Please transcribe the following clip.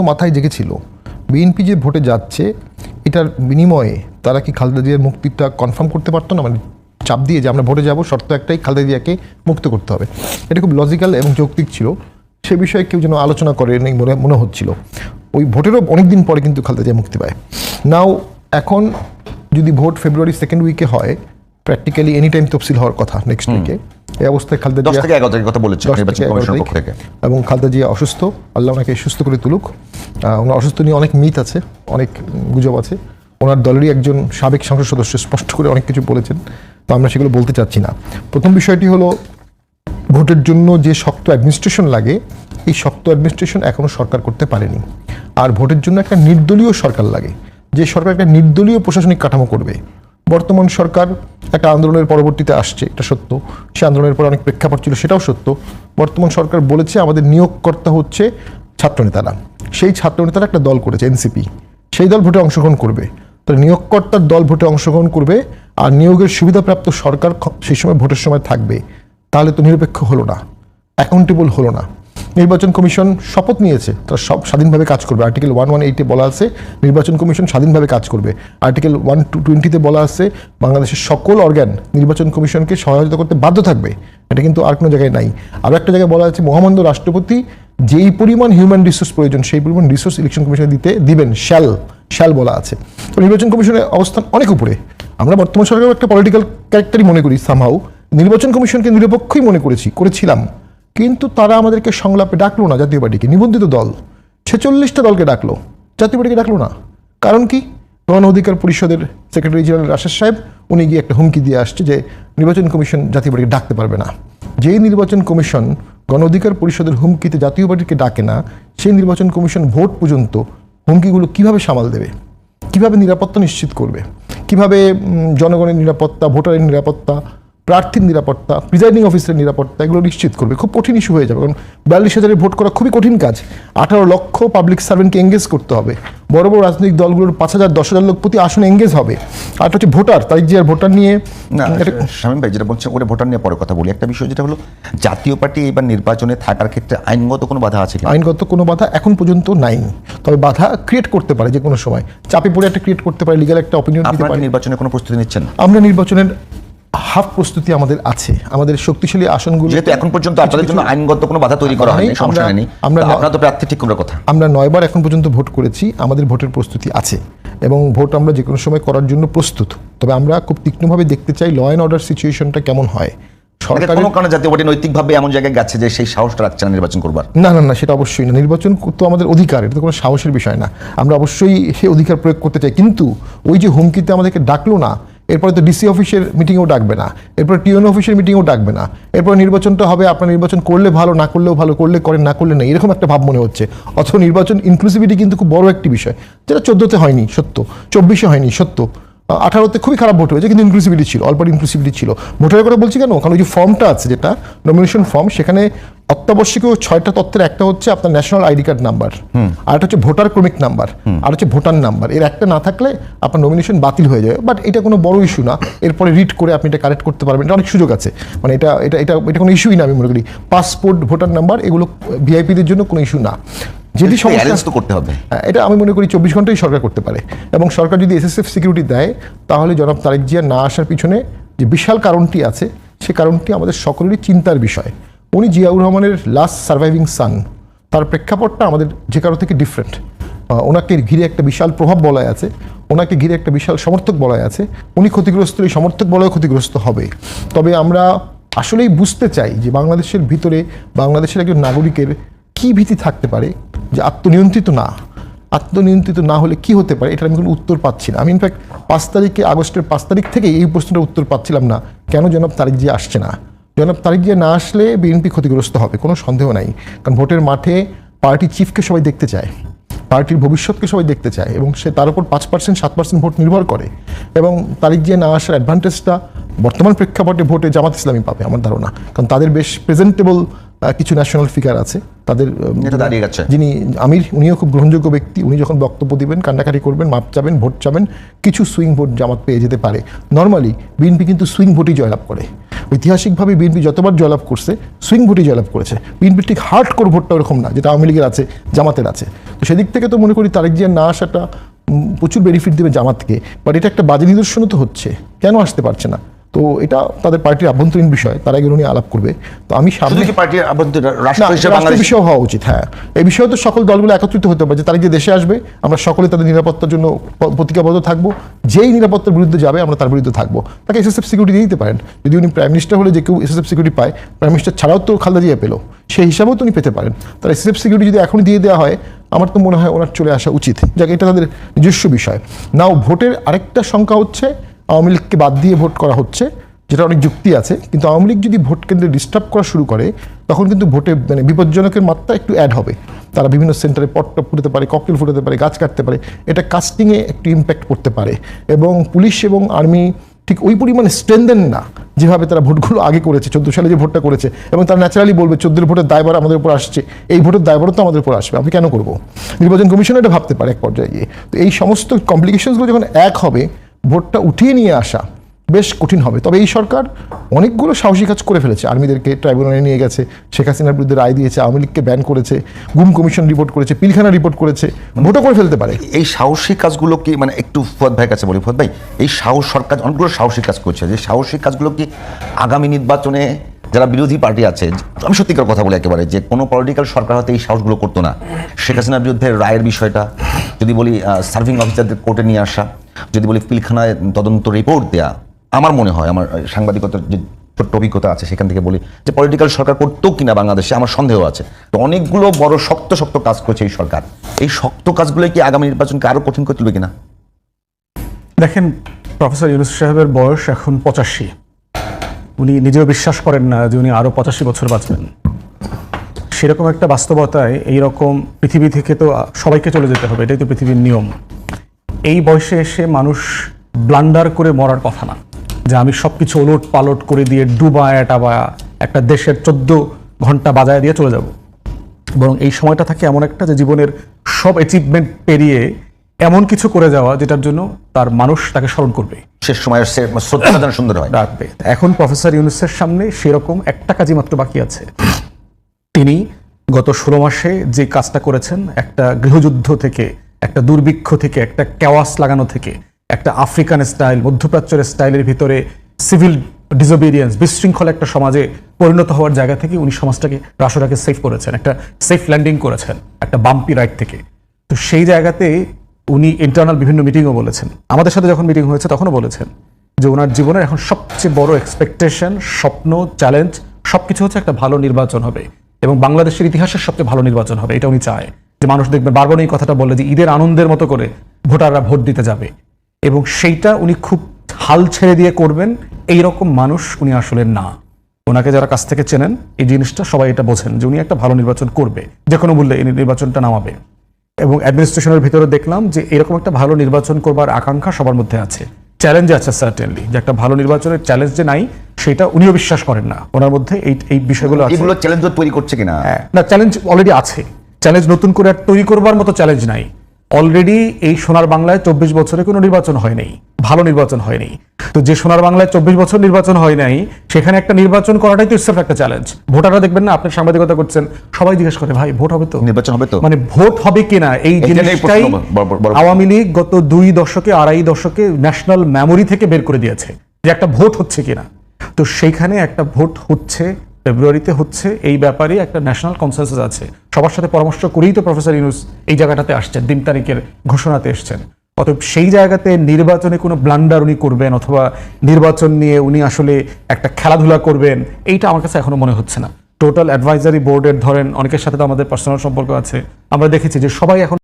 মাথায় জেগেছিল। বিএনপি যে ভোটে যাচ্ছে, এটার বিনিময়ে তারা কি খালেদা জিয়ার মুক্তিটা কনফার্ম করতে পারতো না? মানে চাপ দিয়ে যে আমরা ভোটে যাব, শর্ত একটাই, খালেদা জিয়াকে মুক্ত করতে হবে। এটা খুব লজিক্যাল এবং যৌক্তিক ছিল। সে বিষয়ে কেউ যেন আলোচনা করে নেই মনে মনে হচ্ছিল। ওই ভোটেরও অনেক দিন পরে কিন্তু খালেদা জিয়া মুক্তি পায়। নাও এখন যদি ভোট ফেব্রুয়ারি সেকেন্ড উইকে হয় প্র্যাকটিক্যালি এনি টাইম তফসিল হওয়ার কথা নেক্সট উইকে এই অবস্থায় খালেদা জিয়া থেকে এগারো তারিখের কথা বলেছে নির্বাচন কমিশনের পক্ষ থেকে। এবং খালেদা জিয়া অসুস্থ আল্লাহ ওনাকে সুস্থ করে তুলুক। ওনার অসুস্থ নিয়ে অনেক মিথ আছে অনেক গুজব আছে। ওনার দলেরই একজন সাবেক সংসদ সদস্য স্পষ্ট করে অনেক কিছু বলেছেন তো আমরা সেগুলো বলতে চাচ্ছি না। প্রথম বিষয়টি হলো ভোটের জন্য যে শক্ত অ্যাডমিনিস্ট্রেশন লাগে এই শক্ত অ্যাডমিনিস্ট্রেশন এখনও সরকার করতে পারেনি। আর ভোটের জন্য একটা নির্দলীয় সরকার লাগে যে সরকার একটা নির্দলীয় প্রশাসনিক কাঠামো করবে। বর্তমান সরকার একটা আন্দোলনের পরবর্তীতে আসছে, এটা সত্য। সে আন্দোলনের পর অনেক প্রেক্ষাপট ছিল, সেটাও সত্য। বর্তমান সরকার বলেছে আমাদের নিয়োগকর্তা হচ্ছে ছাত্রনেতারা। সেই ছাত্রনেতারা একটা দল করেছে, এনসিপি। সেই দল ভোটে অংশগ্রহণ করবে। তাহলে নিয়োগকর্তার দল ভোটে অংশগ্রহণ করবে আর নিয়োগের সুবিধাপ্রাপ্ত সরকার সেই সময় ভোটের সময় থাকবে। তাহলে তো নিরপেক্ষ হলো না অ্যাকাউন্টেবল হলো না। নির্বাচন কমিশন শপথ নিয়েছে তারা সব স্বাধীনভাবে কাজ করবে। আর্টিকেল ওয়ান ওয়ান এইটে বলা আছে, নির্বাচন কমিশন স্বাধীনভাবে কাজ করবে। আর্টিকেল ওয়ান টু টোয়েন্টিতে বলা আছে, বাংলাদেশের সকল অর্গান নির্বাচন কমিশনকে সহায়তা করতে বাধ্য থাকবে। এটা কিন্তু আর কোনো জায়গায় নাই। আরও একটা জায়গায় বলা আছে, মহামান্য রাষ্ট্রপতি যেই পরিমাণ হিউম্যান রিসোর্স প্রয়োজন, সেই পরিমাণ রিসোর্স ইলেকশন কমিশনে দিতে দিবেন শ্যাল শ্যাল বলা আছে। তো নির্বাচন কমিশনের অবস্থান অনেক উপরে। আমরা বর্তমান সরকারের একটা পলিটিক্যাল ক্যারেক্টারই মনে করি সামহাউ নির্বাচন কমিশনকে নিরপেক্ষই মনে করেছি, করেছিলাম। কিন্তু তারা আমাদেরকে সংলাপে ডাকলো না জাতীয় পার্টিকে, নিবন্ধিত দল। ছেচল্লিশটা দলকে ডাকলো। জাতীয় পার্টিকে ডাকলো না। কারণ কি? গণ অধিকার পরিষদের সেক্রেটারি জেনারেল রাশেদ সাহেব, উনি গিয়ে একটা হুমকি দিয়ে আসছে যে নির্বাচন কমিশন জাতীয় পার্টিকে ডাকতে পারবে না। যেই নির্বাচন কমিশন গণ অধিকার পরিষদের হুমকিতে জাতীয় পার্টিকে ডাকে না, সেই নির্বাচন কমিশন ভোট পর্যন্ত হুমকিগুলো কীভাবে সামাল দেবে? কীভাবে নিরাপত্তা নিশ্চিত করবে? কীভাবে জনগণের নিরাপত্তা, ভোটারের নিরাপত্তা প্রার্থীর নিরাপত্তা প্রিজাইডিং অফিসারের নিরাপত্তা এগুলো নিশ্চিত করবে। খুব কঠিন ইস্যু হয়ে যাবে কারণ বিয়াল্লিশ হাজারে ভোট করা খুবই কঠিন কাজ। আঠারো লক্ষ পাবলিক সার্ভেন্টকে এঙ্গেজ করতে হবে। বড় বড় রাজনৈতিক দলগুলোর পাঁচ হাজার দশ হাজার লোক প্রতি আসনে এঙ্গেজ হবে। আর একটা হচ্ছে ভোটার তারিখ জিয়ার ভোটার নিয়ে না একটা- ভাই যেটা বলছেন ওটা ভোটার নিয়ে পরে কথা বলি। একটা বিষয় যেটা হলো জাতীয় পার্টি এবার নির্বাচনে থাকার ক্ষেত্রে আইনগত কোনো বাধা আছে আইনগত কোনো বাধা এখন পর্যন্ত নাই। তবে বাধা ক্রিয়েট করতে পারে যে কোনো সময়। চাপে পড়ে একটা ক্রিয়েট করতে পারে লিগাল একটা অপিনিয়ন নির্বাচনে কোনো প্রস্তুতি নিচ্ছেন? আমরা নির্বাচনের হাফ প্রস্তুতি আমাদের আছে। আমাদের শক্তিশালী আসনগুলো যেহেতু এখন পর্যন্ত আপনাদের জন্য আইনগত কোনো বাধা তৈরি করা হয়নি সমস্যা আমরা- নেই আমরা- তো আপনারা তো প্রার্থী ঠিক করার কথা। আমরা নয়বার এখন পর্যন্ত ভোট করেছি আমাদের ভোটের প্রস্তুতি আছে এবং ভোট আমরা যে কোনো সময় করার জন্য প্রস্তুত। তবে আমরা খুব তীক্ষ্ণভাবে দেখতে চাই ল অ্যান্ড অর্ডার সিচুয়েশনটা কেমন হয়। মানে সরকারের কোনো কারণে জাতীয় পার্টি নৈতিকভাবে এমন জায়গায় গেছে যে সেই সাহসটা রাখছে না নির্বাচন করবার? না না না সেটা অবশ্যই না। নির্বাচন তো আমাদের অধিকার এটা তো কোনো সাহসের বিষয় না। আমরা অবশ্যই সে অধিকার প্রয়োগ করতে চাই। কিন্তু ওই যে হুমকিতে আমাদেরকে ডাকলো না এরপরে তো ডিসি অফিসের মিটিংও ডাকবে না। এরপর টিউন অফিসের মিটিংও ডাকবে না। এরপর নির্বাচনটা হবে, আপনার নির্বাচন করলে ভালো, না করলেও ভালো, করলে করেন, না করলে নেই, এরকম একটা ভাব মনে হচ্ছে। অথচ নির্বাচন ইনক্লুসিভিটি কিন্তু খুব বড় একটি বিষয়। যেটা চোদ্দোতে হয়নি, সত্য। চব্বিশে হয়নি, সত্য। আঠারোতে খুবই খারাপ ভোট হয়েছে কিন্তু ইনক্লুসিভিটি ছিল অল্প ইনক্লুসিভিটি ছিল। ভোটের কথা বলছি কেন? কারণ ওই যে ফর্মটা আছে যেটা নমিনেশন ফর্ম সেখানে অত্যাবশ্যকীয় ছয়টা তথ্যের একটা হচ্ছে আপনার ন্যাশনাল আইডি কার্ড নাম্বার আর একটা হচ্ছে ভোটার ক্রমিক নাম্বার আর হচ্ছে ভোটার নাম্বার এর একটা না থাকলে আপনার নমিনেশন বাতিল হয়ে যাবে বাট এটা কোনো বড় ইস্যু না। এরপরে রিড করে আপনি এটা কারেক্ট করতে পারবেন এটা অনেক সুযোগ আছে। মানে এটা এটা এটা এটা কোনো ইস্যুই না আমি মনে করি। পাসপোর্ট ভোটার নাম্বার এগুলো ভিআইপিদের জন্য কোনো ইস্যু না। যদি সমস্যা তো করতে হবে। হ্যাঁ, এটা আমি মনে করি চব্বিশ ঘন্টাই সরকার করতে পারে। এবং সরকার যদি এসএসএফ সিকিউরিটি দেয় তাহলে জনাব তারেক জিয়া না আসার পিছনে যে বিশাল কারণটি আছে সে কারণটি আমাদের সকলেরই চিন্তার বিষয়। উনি জিয়াউর রহমানের লাস্ট সার্ভাইভিং সান তার প্রেক্ষাপটটা আমাদের যে কারও থেকে ডিফারেন্ট ওনাকে ঘিরে একটা বিশাল প্রভাব বলয় আছে ওনাকে ঘিরে একটা বিশাল সমর্থক বলয় আছে। উনি ক্ষতিগ্রস্ত এই সমর্থক বলয় ক্ষতিগ্রস্ত হবে। তবে আমরা আসলেই বুঝতে চাই যে বাংলাদেশের ভিতরে বাংলাদেশের একজন নাগরিকের কি ভীতি থাকতে পারে যে আত্মনিয়ন্ত্রিত না আত্মনিয়ন্ত্রিত না হলে কি হতে পারে? এটা আমি কোনো উত্তর পাচ্ছি না। আমি ইনফ্যাক্ট পাঁচ তারিখে, আগস্টের পাঁচ তারিখ থেকে এই প্রশ্নটার উত্তর পাচ্ছিলাম না। কেন জনাব তারিখ জিয়া আসছে না? জনাব তারিখ জিয়া না আসলে বিএনপি ক্ষতিগ্রস্ত হবে, কোনো সন্দেহ নাই। কারণ ভোটের মাঠে পার্টি চিফকে সবাই দেখতে চায়, পার্টির ভবিষ্যৎকে সবাই দেখতে চায় এবং সে তার উপর পাঁচ পার্সেন্ট সাত পার্সেন্ট ভোট নির্ভর করে এবং তারিখ জিয়া না আসার অ্যাডভান্টেজটা বর্তমান প্রেক্ষাপটে ভোটে জামাত ইসলামী পাবে, আমার ধারণা। কারণ তাদের বেশ প্রেজেন্টেবল কিছু ন্যাশনাল ফিগার আছে। তাদের দাঁড়িয়ে গেছে। যিনি আমির উনিও খুব গ্রহণযোগ্য ব্যক্তি। উনি যখন বক্তব্য দিবেন কান্নাকাটি করবেন মাপ চাবেন ভোট চাবেন কিছু সুইং ভোট জামাত পেয়ে যেতে পারে। নর্মালি বিএনপি কিন্তু সুইং ভোটই জয়লাভ করে। ঐতিহাসিকভাবে বিএনপি যতবার জয়লাভ করছে সুইং ভোটই জয়লাভ করেছে। বিএনপির ঠিক হার্ড কোর ভোটটা ওরকম না যেটা আওয়ামী লীগের আছে জামাতের আছে। তো সেদিক থেকে তো মনে করি তারেক জিয়ার না আসাটা প্রচুর বেনিফিট দেবে জামাতকে। বাট এটা একটা বাজে নিদর্শনও তো হচ্ছে। কেন আসতে পারছে না? তো এটা তাদের পার্টির আভ্যন্তরীণ বিষয় তারা এগুলো নিয়ে আলাপ করবে। তো আমি সামনে পার্টির বিষয় হওয়া উচিত হ্যাঁ। এই বিষয়ে তো সকল দলগুলো একত্রিত হতে পারে যে তারা যে দেশে আসবে আমরা সকলে তাদের নিরাপত্তার জন্য প্রতিজ্ঞাবদ্ধ থাকব। যেই নিরাপত্তার বিরুদ্ধে যাবে আমরা তার বিরুদ্ধে থাকব। তাকে এসএসএফ সিকিউরিটি দিয়ে দিতে পারেন। যদি উনি প্রাইম মিনিস্টার হলে যে কেউ এসএসএফ সিকিউরিটি পায় প্রাইম মিনিস্টার ছাড়াও তো খালদা জিয়া পেল। সেই হিসাবেও তো উনি পেতে পারেন। তার এসএসএফ সিকিউরিটি যদি এখনই দিয়ে দেওয়া হয় আমার তো মনে হয় ওনার চলে আসা উচিত। যাক এটা তাদের নিজস্ব বিষয়। নাও ভোটের আরেকটা সংখ্যা হচ্ছে আওয়ামী লীগকে বাদ দিয়ে ভোট করা হচ্ছে, যেটা অনেক যুক্তি আছে, কিন্তু আওয়ামী লীগ যদি ভোট কেন্দ্রে ডিস্টার্ব করা শুরু করে, তখন কিন্তু ভোটে মানে বিপজ্জনকের মাত্রা একটু অ্যাড হবে। তারা বিভিন্ন সেন্টারে পটটপ ফুটাতে পারে ককটেল ফুটাতে পারে, গাছ কাটতে পারে, এটা কাস্টিংয়ে একটু ইম্প্যাক্ট করতে পারে। এবং পুলিশ এবং আর্মি ঠিক ওই পরিমাণে স্ট্রেনদেন না, যেভাবে তারা ভোটগুলো আগে করেছে, চোদ্দ সালে যে ভোটটা করেছে, এবং তারা ন্যাচারালি বলবে, চোদ্দোর ভোটের দায়ভার আমাদের উপর আসছে, এই ভোটের দায়ভারও তো আমাদের উপর আসবে, আমি কেন করব? নির্বাচন কমিশন এটা ভাবতে পারে এক পর্যায়ে তো এই সমস্ত কমপ্লিকেশনসগুলো যখন এক হবে ভোটটা উঠিয়ে নিয়ে আসা বেশ কঠিন হবে। তবে এই সরকার অনেকগুলো সাহসী কাজ করে ফেলেছে। আর্মিদেরকে ট্রাইব্যুনালে নিয়ে গেছে, শেখ হাসিনার বিরুদ্ধে রায় দিয়েছে, আওয়ামী লীগকে ব্যান করেছে, গুম কমিশন রিপোর্ট করেছে, পিলখানা রিপোর্ট করেছে, ভোটও করে ফেলতে পারে। এই সাহসী কাজগুলো কি মানে একটু ফুয়াদ ভাইয়ের কাছে বলি, ফুয়াদ ভাই, এই সাহস সরকার অনেকগুলো সাহসী কাজ করছে। যে সাহসী কাজগুলো কি আগামী নির্বাচনে যারা বিরোধী পার্টি আছে, আমি সত্যিকার কথা বলি একেবারে, যে কোনো পলিটিক্যাল সরকার হয়তো এই সাহসগুলো করতো না। শেখ হাসিনার বিরুদ্ধে রায়ের বিষয়টা, যদি বলি সার্ভিং অফিসারদের কোর্টে নিয়ে আসা যদি বলি পিলখানায় তদন্ত রিপোর্ট দেয়া, আমার মনে হয়, আমার সাংবাদিকতার যে ছোট্ট অভিজ্ঞতা আছে, সেখান থেকে বলি যে পলিটিক্যাল সরকার করতো কিনা বাংলাদেশে আমার সন্দেহ আছে। তো অনেকগুলো বড় শক্ত শক্ত কাজ করছে এই সরকার। এই শক্ত কাজগুলো কি আগামী নির্বাচনকে আরও কঠিন করে তুলবে কিনা? দেখেন, প্রফেসর ইউনুস সাহেবের বয়স এখন পঁচাশি। উনি নিজেও বিশ্বাস করেন না যে উনি আরও পঁচাশি বছর বাঁচবেন। সেরকম একটা বাস্তবতায় এইরকম পৃথিবী থেকে তো সবাইকে চলে যেতে হবে, এটাই তো পৃথিবীর নিয়ম। এই বয়সে এসে মানুষ ব্লান্ডার করে মরার কথা না। যে আমি সব কিছু ওলট পালট করে দিয়ে ডুবায় বা একটা দেশের চোদ্দ ঘণ্টা বাজায় দিয়ে চলে যাব। বরং এই সময়টা থাকে এমন একটা যে জীবনের সব অ্যাচিভমেন্ট পেরিয়ে এমন কিছু করে যাওয়া যেটার জন্য তার মানুষ তাকে স্মরণ করবে। শেষ সময় সুন্দর হয়। রাখবে। এখন প্রফেসর ইউনুসের সামনে সেরকম একটা কাজই মাত্র বাকি আছে। তিনি গত ষোলো মাসে যে কাজটা করেছেন একটা গৃহযুদ্ধ থেকে একটা দুর্ভিক্ষ থেকে, একটা কেওয়াস লাগানো থেকে, একটা আফ্রিকান স্টাইল মধ্যপ্রাচ্যের স্টাইলের ভিতরে সিভিল ডিসোবিডিয়েন্স বিশৃঙ্খল একটা সমাজে পরিণত হওয়ার জায়গা থেকে উনি সমাজটাকে, রাষ্ট্রটাকে সেফ করেছেন, একটা সেফ ল্যান্ডিং করেছেন, একটা বাম্পি রাইট থেকে। তো সেই জায়গাতে উনি ইন্টারনাল বিভিন্ন মিটিংও বলেছেন। আমাদের সাথে যখন মিটিং হয়েছে তখনও বলেছেন যে ওনার জীবনের এখন সবচেয়ে বড় এক্সপেকটেশন স্বপ্ন চ্যালেঞ্জ সবকিছু হচ্ছে একটা ভালো নির্বাচন হবে এবং বাংলাদেশের ইতিহাসের সবচেয়ে ভালো নির্বাচন হবে, এটা উনি চায়। যে মানুষ দেখবে বারবার এই কথাটা বলে যে ঈদের আনন্দের মতো করে ভোটাররা ভোট দিতে যাবে। এবং সেইটা উনি খুব হাল ছেড়ে দিয়ে করবেন এই রকম মানুষ উনি আসলে না। ওনাকে যারা কাছ থেকে চেনেন এই জিনিসটা সবাই এটা বোঝেন যে উনি একটা ভালো নির্বাচন করবে যে কোনো মূল্যে এই নির্বাচনটা নামাবে। এবং অ্যাডমিনিস্ট্রেশনের ভিতরে দেখলাম যে এরকম একটা ভালো নির্বাচন করবার আকাঙ্ক্ষা সবার মধ্যে আছে। চ্যালেঞ্জ আছে সার্টেনলি যে একটা ভালো নির্বাচনের চ্যালেঞ্জ যে নাই সেটা উনিও বিশ্বাস করেন না। ওনার মধ্যে এই এই বিষয়গুলো এগুলো চ্যালেঞ্জ তৈরি করছে কিনা? হ্যাঁ, না চ্যালেঞ্জ অলরেডি আছে। চ্যালেঞ্জ নতুন করে আর তৈরি করবার মতো চ্যালেঞ্জ নাই। অলরেডি এই সোনার বাংলায় চব্বিশ বছরে কোনো নির্বাচন হয় নাই। ভালো নির্বাচন হয়নি তো যে সোনার বাংলায় চব্বিশ বছর নির্বাচন হয় নাই সেখানে একটা নির্বাচন করাটাই তো ইসেফ একটা চ্যালেঞ্জ ভোটাররা দেখবেন না আপনি সাংবাদিকতা করছেন সবাই জিজ্ঞেস করে ভাই ভোট হবে তো? নির্বাচন হবে তো? মানে ভোট হবে কিনা এই জিনিসটাই আওয়ামী লীগ গত দুই দশকে আড়াই দশকে ন্যাশনাল মেমোরি থেকে বের করে দিয়েছে যে একটা ভোট হচ্ছে কিনা তো সেইখানে একটা ভোট হচ্ছে ফেব্রুয়ারিতে হচ্ছে এই ব্যাপারে একটা ন্যাশনাল কনসেন্সাস আছে। সবার সাথে পরামর্শ করেই তো প্রফেসর ইউনুস এই জায়গাটাতে আসছেন, দিন তারিখের ঘোষণাতে এসছেন। অতএব সেই জায়গাতে নির্বাচনে কোনো ব্লান্ডার উনি করবেন অথবা নির্বাচন নিয়ে উনি আসলে একটা খেলাধুলা করবেন, এইটা আমার কাছে এখনও মনে হচ্ছে না। টোটাল অ্যাডভাইজারি বোর্ডের ধরেন অনেকের সাথে তো আমাদের পার্সোনাল সম্পর্ক আছে। আমরা দেখেছি যে সবাই এখন